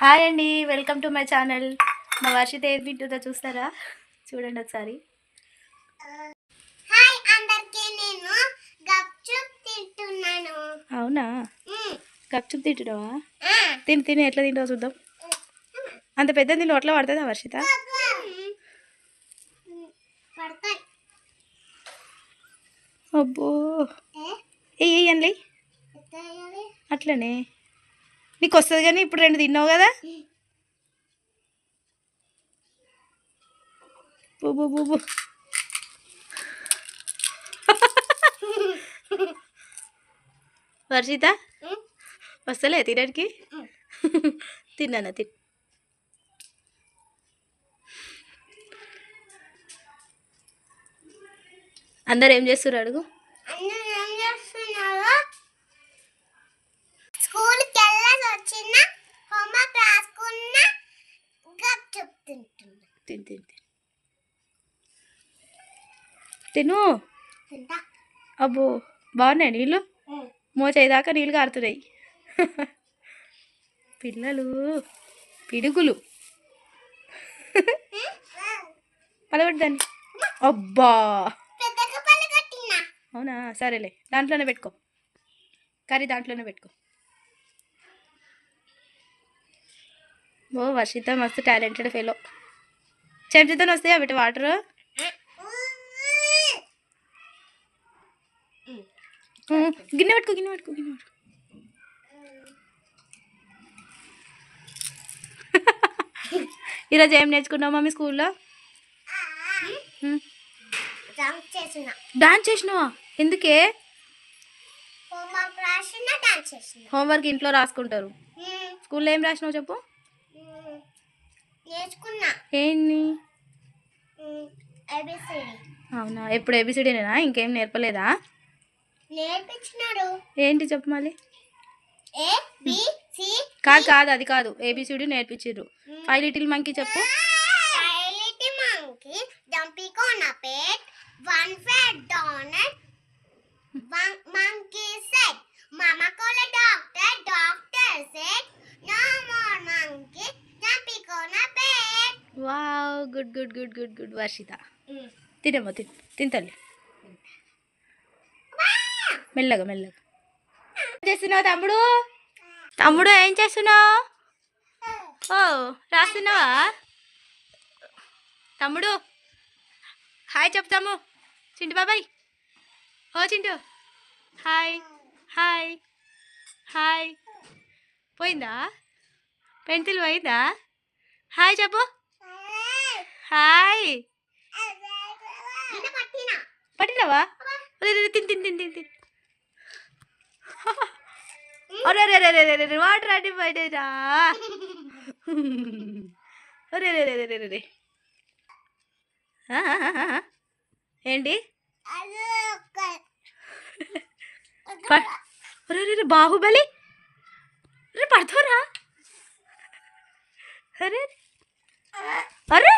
Hi అండి welcome to my channel. మా వర్షిత ఏది తింటుందో చూస్తారా? చూడండి ఒకసారి. హాయ్ అందరికీ నేను గప్చుప్ తింటున్నాను. అవునా. గప్చుప్ తింటున్నావా. తిని తిని ఎట్లా తింటావు చూద్దాం. అంత పెద్ద తిని నోట్లో పడుతుందా వర్షిత? అబ్బో. ఏ? ఏ? అట్లనే. నీకు వస్తుంది కానీ ఇప్పుడు రెండు తిన్నావు కదా? బూ బూ వర్షిత వస్తలే తినడానికి? తిన్నానా తిన్నాను తిన్. అందరు ఏం చేస్తున్నారు అడుగు అందరూ ఏం చేస్తున్నారు స్కూల్కి వెళ్ళాల్సి వచ్చిన హోంవర్క్ రాసుకున్న గప్చుప్ తింటున్నా తిన్ తిన్ తిన్. తిను? అబ్బో బాగున్నాయి నీళ్ళు. మోచేదాకా నీళ్ళు కారుతున్నాయి. పిల్లలు పిడుగులు. పలగొట్టదాన్ని అబ్బా. అవునా? సరేలే దాంట్లోనే పెట్టుకో. కర్రీ దాంట్లోనే పెట్టుకో. ఓ వర్షిత మస్తు టాలెంటెడ్ ఫెలో. చెంచుతో వస్తాయా బిడ్డ వాటర్? గిన్నె పెట్టుకో గిన్నె పెట్టుకో గిన్నె పెట్టుకో. ఈరోజు ఏం నేర్చుకున్నావు మమ్మీ స్కూల్లో? డాన్స్ చేసినావా? ఎందుకే? హోంవర్క్ ఇంట్లో రాసుకుంటారు. స్కూల్లో ఏం రాసినావు చెప్పు. నేర్చుకున్నా. ఏబిసిడి అవునా? ఎప్పుడు ఏబిసిడీనేనా ఇంకేం నేర్పలేదా? నేర్పించినాడు. ఏంటి చెప్పు మళ్ళీ? కాదు కాదు అది కాదు. ఏబిసిడి నేర్పించిర్రు. ఫైవ్ లిటిల్ మంకీ చెప్పు. Good good good good good Varshitha. తినమ్మా తిన్ తింతలే మెల్లగా మెల్లగా. ఏం చేస్తున్నావు తమ్ముడు? తమ్ముడు ఏం చేస్తున్నావు? ఓ రాస్తున్నావా? తమ్ముడు హాయ్ చెప్తాము చింటు బాబాయ్. ఓ చింటు. Hi hi hi. పోయిందా? పెన్సిల్ పోయిందా? హాయ్ చెప్పు. హాయ్ పట్టినావా తిన్ తిన్ తిన్ తిన్ తిన్ అరే వాటర్ అడ్డి పడేరా అరే. ఏంటి అరే బాహుబలి పడతారా అరే అరే.